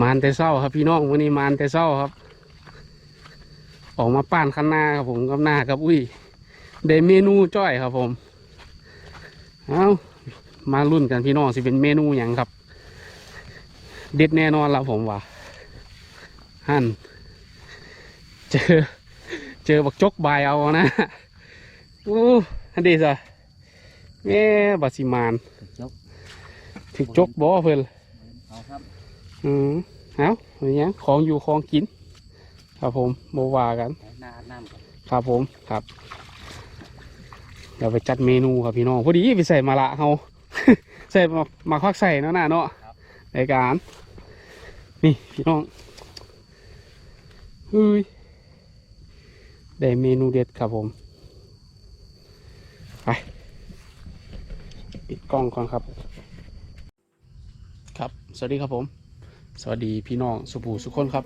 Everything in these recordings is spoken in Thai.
มานแต่เศร้าครับพี่น้องวันนี้มานแต่เศร้าครับ ออกมาป้านข้างหน้าครับผมกับหน้ากับอุ้ยได้เมนูจ้อยครับผมเอามารุ่นกันพี่น้องสิเป็นเมนูอย่างครับ เด็ดแน่นอนแล้วผมว่าฮั่นเจอ เจอบักจกบายเอานะอู้ฮันดีสะแม่บัดสิมานจกถึกจกบ่เพิ่นเอาครับ อืมเอาอย่างเงี้ยของอยู่ของกิน ครับผมโบว่ากันหน้าน้ำก่อนครับผมครับเดี๋ยวไปจัดเมนูครับพี่น้องพอดีไปใส่มาละเฮาใส่มามาควักใส่เนาะน่ะเนาะในการนี่พี่น้องเฮ้ยได้เมนูเด็ดครับผมไปปิดกล้องก่อนครับ ครับ สวัสดีครับผม สวัสดีพี่น้องสุภูสุขคนครับ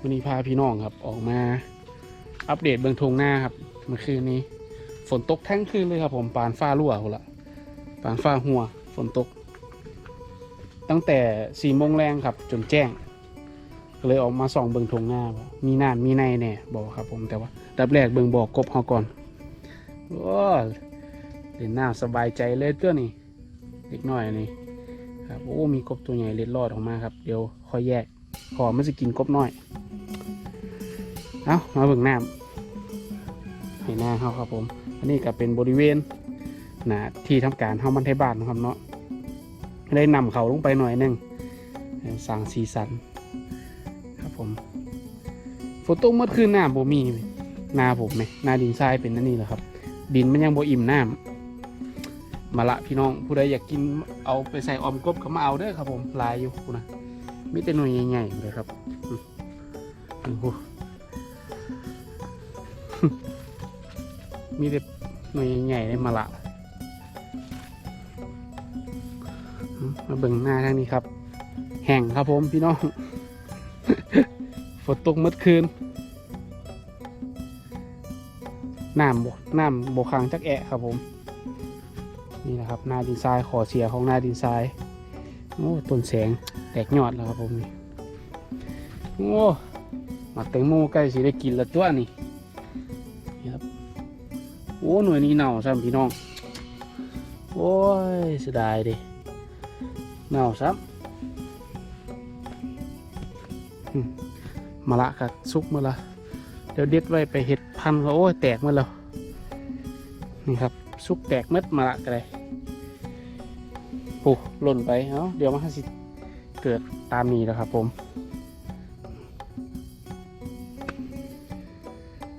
วันนี้พาพี่น้องครับออกมาอัปเดตเบื้องทงหน้าครับเมื่อคืนนี้ ฝนตกทั้งคืนเลยครับ ผมปานฟ้ารั่วหละปานฟ้าหัว ฝนตก ตั้งแต่สี่โมงแรงครับ จนแจ้งก็เลยออกมาส่องเบื้องทงหน้ามีน้ำมีในแน่บอกครับ ผมแต่ว่าดับแรกเบื้องบอกกบเฮาก่อนโอ้เล่นน้ำสบายใจเลยตัวนี้เด็กน้อยนี่ ครับโอ้มีกบตัวใหญ่เล็ดรอดออกมาครับ เดี๋ยวค่อยแยกขอมันจะกินกบน้อย เอามาเบิ่งน้ำให้หน้าเขาครับผม อันนี้ก็เป็นบริเวณนาที่ทำการเฮามันไทยบ้านนะครับเนาะได้นำเขาลงไปหน่อยนึงสร้างสีสันครับผมฝนตกเมื่อคืนน้ำบ่มีหน้าผมไหมหน้าดินทรายเป็นนั่นนี่แหละครับ ดินมันยังบ่อิ่มน้ำ มาละพี่น้องผู้ใดอยากกินเอาไปใส่ออมกบก็มาเอาเด้อครับผมลายอยู่นะมีแต่หน่วยใหญ่ๆเลยครับมโอ้โหมีแต่หน่วยใหญ่ๆเลยมาละมาเบิ่งหน้าทางนี้ครับ แห่งครับผมพี่น้องฝนตกเมื่อคืนน้ำบน้ำบกคังจักแอะครับผม นี่นะครับหน้าดินทรายขอเสียของหน้าดินทรายโอ้ต้นแสงแตกยอดแล้วครับผมนี่โอ้มักแตงโมใกล้สิได้กินล้วตัวนี่นี่ครับโอ้หน่วยนี้เน่าซ้ำพี่น้องโอ้ยเสียดายดิเน่าซ้ำมมาละกัซุกมาละเดี๋ยวเด็ดไว้ไปเห็ดพันธุ์เขาโอ้ยแตกมาแล้วนี่ครับซุกแตกเม็ดมาละกันเลย โอ้หล่นไปเอ้าเดี๋ยวมาให้สิเกิดตามนี้แล้วครับ ผม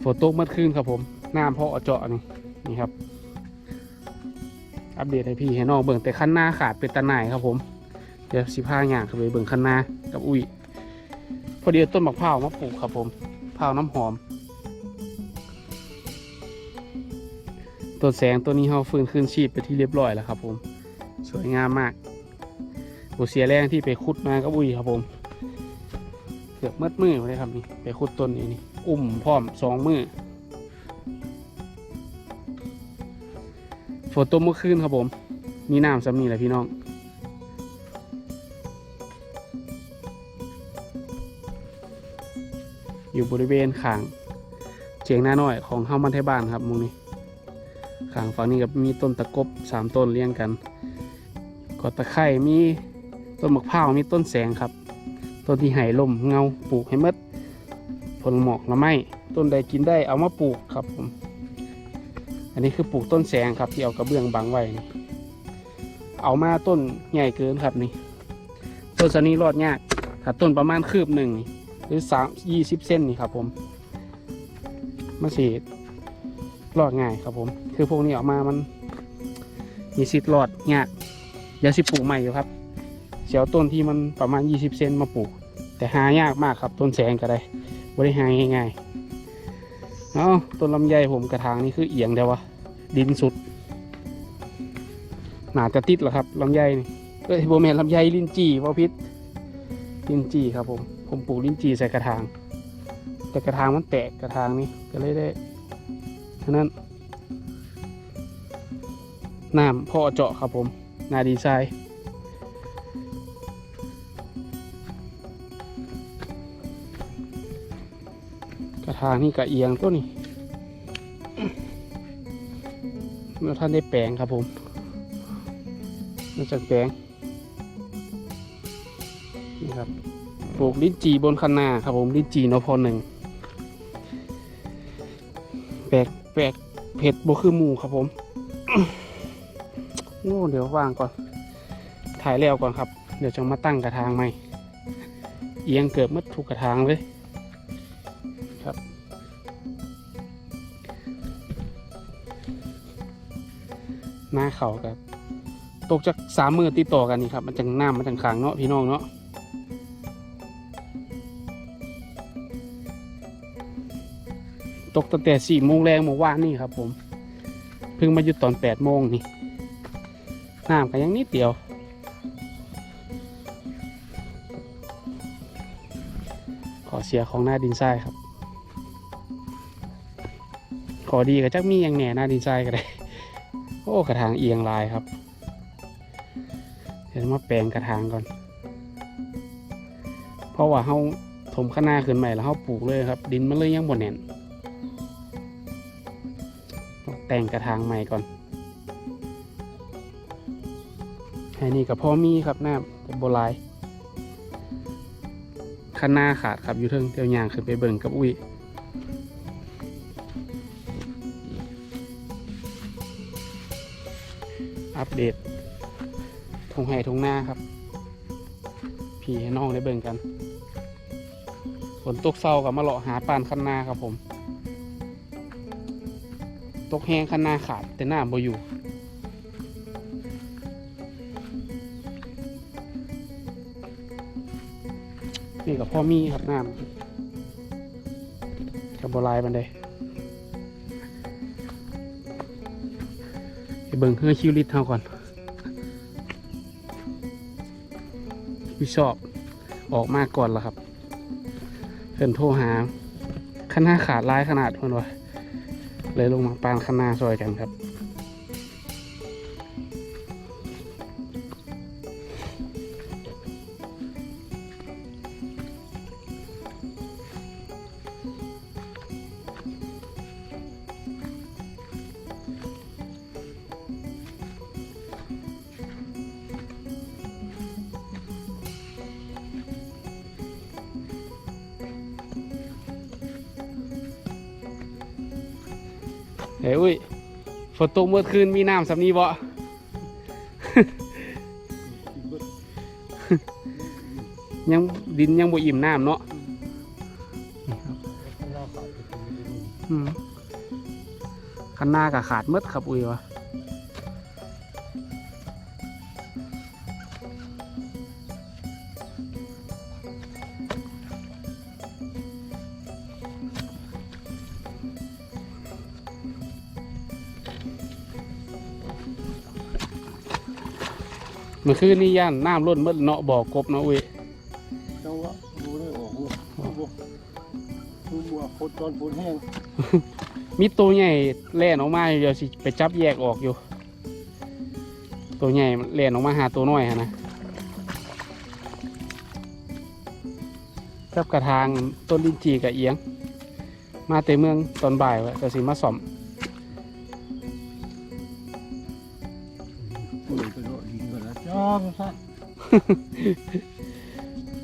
ฝนตกเมื่อคืนครับ ผมน้ำพอเจาะนี่นี่ครับ อัปเดตให้พี่ให้น้องเบิ่งแต่ขั้นหน้าขาดเป็นตะหน่ายครับ ผมเดี๋ยวสิพาอย่างครับไปเบิ่งขั้นหน้ากับอุ้ยพอดีต้นมะพร้าวมาปลูกครับ ผมพร้าวน้ำหอมต้นแสงตัวนี้เขาฟื้นคืนชีพไปที่เรียบร้อยแล้วครับ ผม วยงามมากโอเสียแรงที่ไปขุดมากับอุ้ยครับผม เกือบมืดมือเลยครับนี่ไปขุดต้นนี้นี่อุ้มพร้อมสองมือฝนตกเมื่อคืนครับผม มีน้ำซ้ำนี่แหละพี่น้องอยู่บริเวณขางเฉียงหน้าน้อยของเฮามันไทยบ้านครับมุงนี้ขางฝั่งนี้กับมีต้นตะกบสามต้นเรียงกัน ก็ตะไคร่มีต้นมะพร้าวมีต้นแสงครับ ต้นที่ไห่ลมเงาปลูกให้มดผลหมอกละไม้ต้นใดกินได้เอามาปลูกครับผมอันนี้คือปลูกต้นแสงครับที่เอากระเบื้องบังไว้เอามาต้นใหญ่เกินครับนี่ต้นสนี้รอดยากถ้าต้นประมาณคืบหนึ่งหรือสามยี่สิบเส้นนี่ครับผมมันสีรอดง่ายครับผม คือพวกนี้ออกมามันมีสิทธิ์รอดยาก ดี๋ยวสิปลูกใหม่อยู่ครับเสียวต้นที่มันประมาณ 20 เซนมาปลูก แต่หายากมากครับ ต้นแสงก็ได้บริหารง่ายๆเอาต้นลำไยผมกระถางนี่คือเอียงเดียววะดินสุด หนาจะติดเหรอครับลำไยนี่เอ้ยโบแมนลำไยลิ้นจี่วาพิษลิ้นจี่ครับผมผมปลูกลิ้นจี่ใส่กระถาง แต่กระถางมันแตกกระถางนี่ก็เลยได้ฉะนั้นน้ำพ่อเจาะครับผม นาดีไซน์กระทางนี่ก็เอียงตัวนี้เมื่อท่านได้แปลงครับผมนอกจากแปลงนี่ครับปลูกลิ้นจีบนคันนาครับผมลิ้นจีนพอหนึ่งแปลกแปลกเผ็ดบ่คือหมูครับผม โอ้เดี๋ยววางก่อน ถ่ายแล้วก่อนครับ เดี๋ยวจะมาตั้งกระถางใหม่เอียงเกือบมัดทุกกระถางเลยครับหน้าเขากับ ตกจากสามมือติดต่อกันนี่ครับ มันจังหน้ำมันจังขังเนาะพี่น้องเนาะตกตั้งแต่สี่โมงแรงเมื่อวานนี่ครับผม เพิ่งมาหยุดตอนแปดโมงนี่ น้ำก็ยังนิดเดียว ขอเสียของหน้าดินทรายครับ ขอดีกับจักมีอย่างแหน่หน้าดินทรายก็ได้ โอ้กระถางเอียงลายครับ เดี๋ยวมาแปลงกระถางก่อน เพราะว่าเฮาถมข้างหน้าขึ้นใหม่แล้วเฮาปลูกเลยครับ ดินมันเลยยังบ่แน่นต้องแต่งกระถางใหม่ก่อน ไอ้นี่กับพ่อมีครับน้ำแต่โบหลายข้างหน้าขาดครับอยู่เทิงเตียวยางขึ้นไปเบิ่งกับอุ้ยอัปเดตทงไห้ทงหน้าครับ พี่ให้น้องได้เบิ่งกันฝนตกเศร้ากับมาเลาะหาปานข้างหน้าครับผม ตกแห้งข้างหน้าขาดแต่หน้าบ่อยู่ นี่กับพ่อมีครับน้ำกับโบลายบันไดไปเบิ่งเฮือคิวลิตเท่าก่อนพี่ชอบออกมาก่อนแล้วครับเพิ่นโทรหาคณะขาดร้ายขนาดเพิ่นว่าเลยลงมาปานคณะซอยกันครับ เฮ้ยอุ้ยฝนตกเมื่อคืนมีน้ำสำนีบ่ ยังดินยังบ่อิ่มน้ำเนาะอืมคันหน้ากับขาดหมืดครับอุ้ยวะ เมื่อคืนนี่ย่านน้ำล้นหมืดเนาะบ่อกบเนาะอุ้ยจังหวะดูได้ออกลูกบวกดูบวกฝนตอนฝนแห้งมีตัวใหญ่แล่นออกมาอยู่เดี๋ยวสิไปจับแยกออกอยู่ ตัวใหญ่แล่นออกมาหาตัวน้อยฮะนะกับกระทางต้นลินจีกับเอียง มาเตเมืองตอนบ่ายวะแต่สิมาสอม จ้องซะ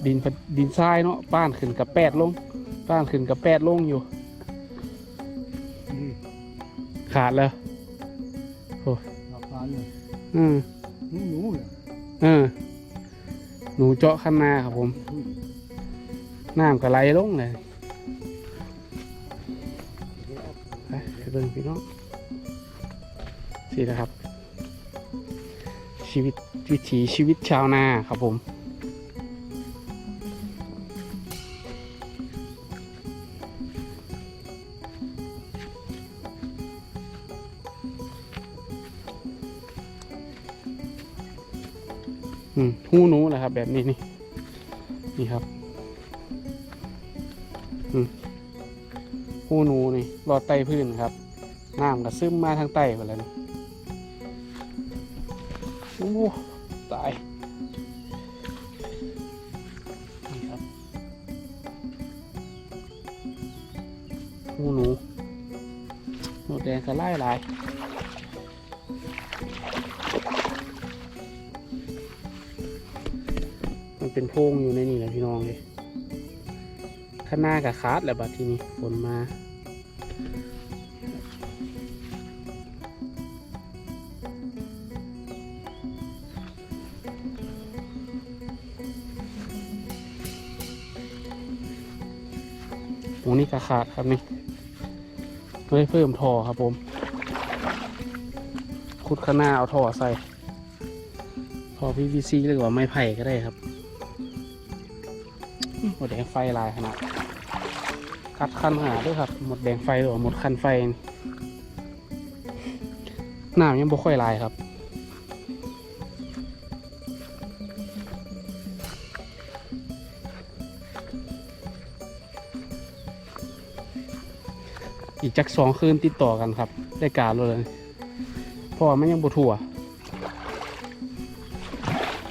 ดินพะดินทรายเนาะป้านขึ้นกับแปดลง ป้านขึ้นกับแปดลงอยู่นี่ขาดแล้วหลับตาเลยอืมหนูหนูเนี่ยเออหนูเจาะข้างหน้าครับผมอุ้ยน้ำก็ไหลลงเลยไปไปเบิ่งพี่น้องสินะครับ ชีวิต วิถีชีวิตชาวนาครับผม อืมหูหนูแหละครับ แบบนี้นี่ นี่ครับหูหนูนี่รอดไตพื้นครับน้ำก็ซึมมาทางใต้หมดแล้วนี่โอ้ ตายนี่ครับหูหนูหมดแดงก็ไล่หลายมันเป็นโพรงอยู่ในนี่แหละพี่น้องเลยข้างหน้ากับคาดแหละบัดทีนี้ฝนมา ตรงนี้ก็ขาดครับนี่ไม่ได้เพิ่มท่อครับผม ขุดข้างหน้าเอาท่อใส่ท่อ PVC หรือว่าไม้ไผ่ก็ได้ครับหมดแดงไฟลายขนาดกัดคันหาด้วยครับ หมดแดงไฟหรือว่าหมดคันไฟน้ำยังบ่ค่อยลายครับ อีกจักสองคืนติดต่อกันครับ ได้การเลยเพราะว่ามันยังบถั่ว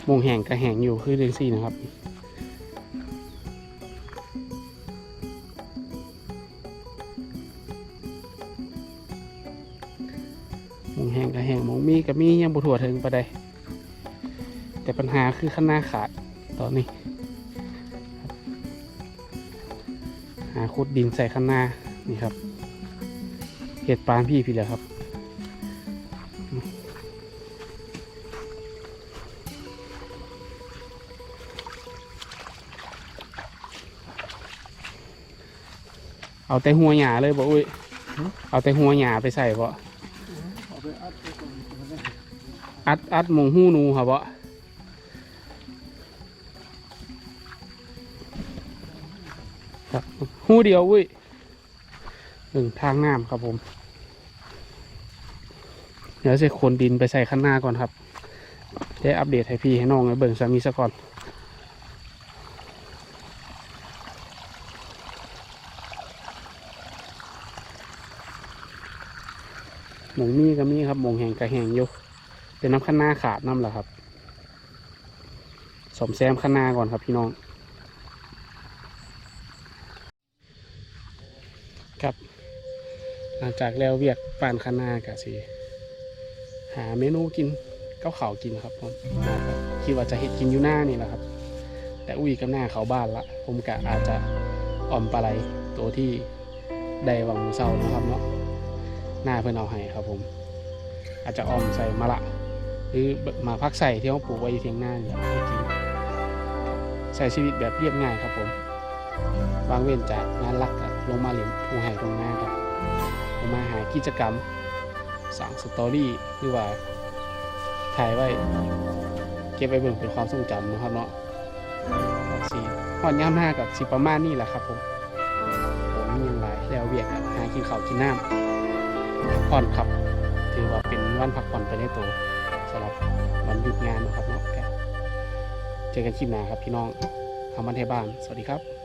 มงแห่งกระแห่งอยู่คือเรื่องสี่นะครับมงแห่งกระแห่งมงมีกับมียังบถั่วถึงไปได้แต่ปัญหาคือข้างหน้าขาดตอนนี้หาขุดดินใส่ข้างหน้านี่ครับ เห็ดปานพี่พี่แหละครับ เอาแต่หัวหยาเลยบ่อุ้ย เอาแต่หัวหยาไปใส่บ่เอัดอัดมงหูนูครับบ่หูเดียวอุ้ย หนึ่งทางน้ำครับผม เดี๋ยวจะขนดินไปใส่ข้างหน้าก่อนครับได้อัปเดตให้พี่ให้น้องเบิ่งสามีซะก่อนหมงมีก็มีครับหมงแหงกระแหงอยู่เป็นน้ำข้างหน้าขาดน้ำแหละครับสมแซมข้างหน้าก่อนครับพี่น้อง ครับ หลังจากแล้วเวียกปานข้างหน้ากะสิหาเมนูกินเก้าเขากินครับผมคิดว่าจะเห็ดกินอยู่หน้านี่แหละครับ แต่อุ้ยกับหน้าเขาบ้านละผมกะอาจจะอ่อมปลาไหลตัวที่ได้วังมือเศร้านะครับเนาะหน้าเพื่อนเอาให้ครับผม อาจจะออมใส่มะละหรือมาพักใส่ที่เขาปลูกไว้เทียงหน้าเนี่ยให้กินใช้ชีวิตแบบเรียบง่ายครับผมวางเว้นจากงานหลักลงมาเล่นผู้ให้ตรงหน้าครับ ลงมาหากิจกรรมสั่งสตอรี่หรือว่าถ่ายไว้ เก็บไว้เบิ่งเป็นความทรงจำนะครับเนาะสีหอนย่ำหน้ากับสีประมาณนี้แหละครับผมผมมีอย่างไรแล้วเวียกอะหากินข้าวกินน้ำพักผ่อนครับ ถือว่าเป็นวันพักผ่อนไปในตัวสำหรับวันหยุดงานนะครับเนาะแกเจอกันคลิปหน้าครับพี่น้องทำมันเทบ้าน สวัสดีครับ